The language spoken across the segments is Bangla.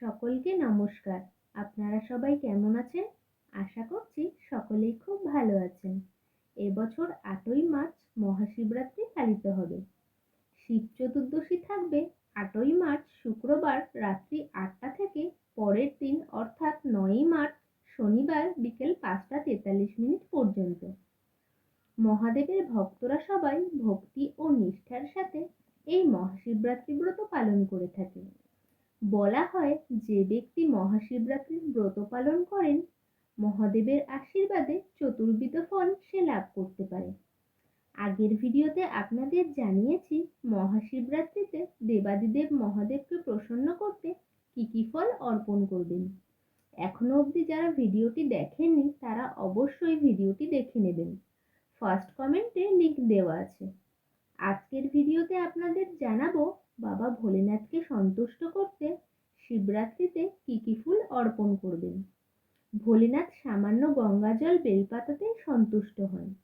সকলকে নমস্কার। আপনারা সবাই কেমন আছেন? আশা করছি সকলেই খুব ভালো আছেন। এবছর আটই মার্চ মহাশিবরাত্রি পালিত হবে। শিব চতুর্দশী থাকবে আটই মার্চ শুক্রবার রাত্রি আটটা থেকে পরের দিন, অর্থাৎ নয়ই মার্চ শনিবার বিকেল পাঁচটা তেতাল্লিশ মিনিট পর্যন্ত। মহাদেবের ভক্তরা সবাই ভক্তি ও নিষ্ঠার সাথে এই মহাশিবরাত্রি ব্রত পালন করে থাকে বলা হয় যে ব্যক্তি মহাশিবরাত্রির ব্রত পালন করেন, মহাদেবের আশীর্বাদে চতুর্বিধ ফল সে লাভ করতে পারে। আগের ভিডিওতে আপনাদের জানিয়েছি মহাশিবরাত্রিতে দেবাদিদেব মহাদেবকে প্রসন্ন করতে কি কি ফল অর্পণ করবেন। এখনও অবধি যারা ভিডিওটি দেখেননি, তারা অবশ্যই ভিডিওটি দেখে নেবেন। ফার্স্ট কমেন্টে লিঙ্ক দেওয়া আছে। আজকের ভিডিওতে আপনাদের জানাব বাবা ভোলেনাথকে সন্তুষ্ট করতে শিবরাত্রিতে কি কি ফুল অর্পণ করবেন? ভোলেনাথ সামান্য গঙ্গাজল বেলপাতাতেই সন্তুষ্ট হন।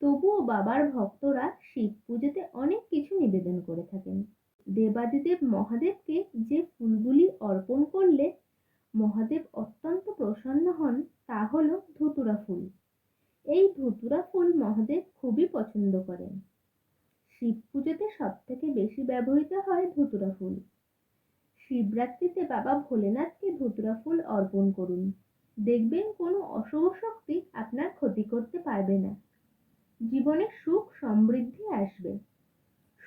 তবুও বাবার ভক্তরা শিব পুজোতে অনেক কিছু নিবেদন করে থাকেন। দেবাদিদেব মহাদেবকে যে ফুলগুলি অর্পণ করলে মহাদেব অত্যন্ত প্রসন্ন হন, তা হল ধুতুরা ফুল। এই ধুতুরা ফুল মহাদেব খুবই পছন্দ করেন। শিব পুজোতে সব থেকে বেশি ব্যবহৃত হয় ধুতুরা ফুল। শিবরাত্রিতে বাবা ভোলেনাথকে ধুতুরা ফুল অর্পণ করুন। দেখবেন কোনো অশুভ শক্তি আপনার ক্ষতি করতে পারবে না। জীবনে সুখ সমৃদ্ধি আসবে।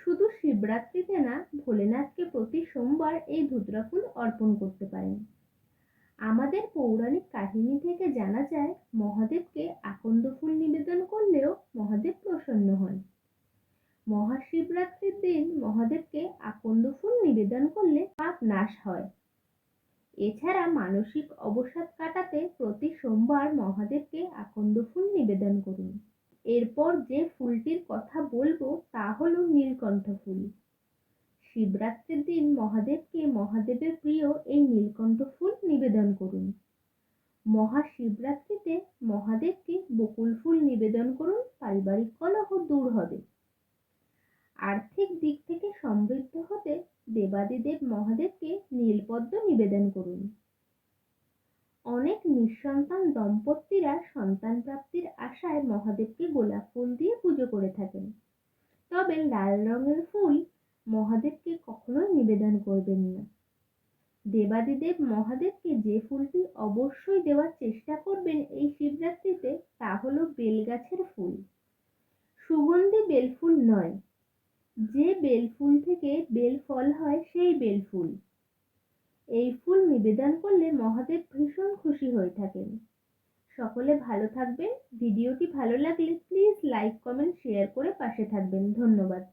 শুধু শিবরাত্রিতে না, ভোলেনাথকে প্রতি সোমবার এই ধুতরা ফুল অর্পণ করতে পারেন। আমাদের পৌরাণিক কাহিনী থেকে জানা যায়, মহাদেবকে আকন্দ ফুল নিবেদন করলেও মহাদেব প্রসন্ন হন। মহাশিবরাত্রির দিন মহাদেবকে আকন্দ ফুল নিবেদন করলে পাপ নাশ হয়। এছাড়া মানসিক অবসাদ কাটাতে প্রতি সোমবার মহাদেবকে আকন্দ ফুল নিবেদন করুন। এরপর যে ফুলটির কথা বলব তা হলো নীলকণ্ঠ ফুল। শিবরাত্রির দিন মহাদেবকে মহাদেবের প্রিয় এই নীলকণ্ঠ ফুল নিবেদন করুন। মহাশিবরাত্রিতে মহাদেবকে বকুল ফুল নিবেদন করুন, পারিবারিক কলহ দূর হবে। আর্থিক দিক থেকে সমৃদ্ধ হতে দেবাদিদেব মহাদেবকে নীলপদ্ম নিবেদন করুন। অনেক নিঃসন্তান দম্পতিরা সন্তান প্রাপ্তির আশায় মহাদেবকে গোলাপ ফুল দিয়ে পুজো করে থাকেন। তবে লাল রঙের ফুল মহাদেবকে কখনোই নিবেদন করবেন না। দেবাদিদেব মহাদেবকে যে ফুলটি অবশ্যই দেওয়ার চেষ্টা করবেন এই শিবরাত্রিতে তা হলো বেলগাছের ফুল। সুগন্ধি বেলফুল নয় যে বেল ফুল থেকে বেল ফল হয় সেই বেল ফুল। এই ফুল নিবেদন করলে মহাদেব ভীষণ খুশি হয়ে থাকেন। সকলে ভালো থাকবেন। ভিডিওটি ভালো লাগলে প্লিজ লাইক কমেন্ট শেয়ার করে পাশে থাকবেন। ধন্যবাদ।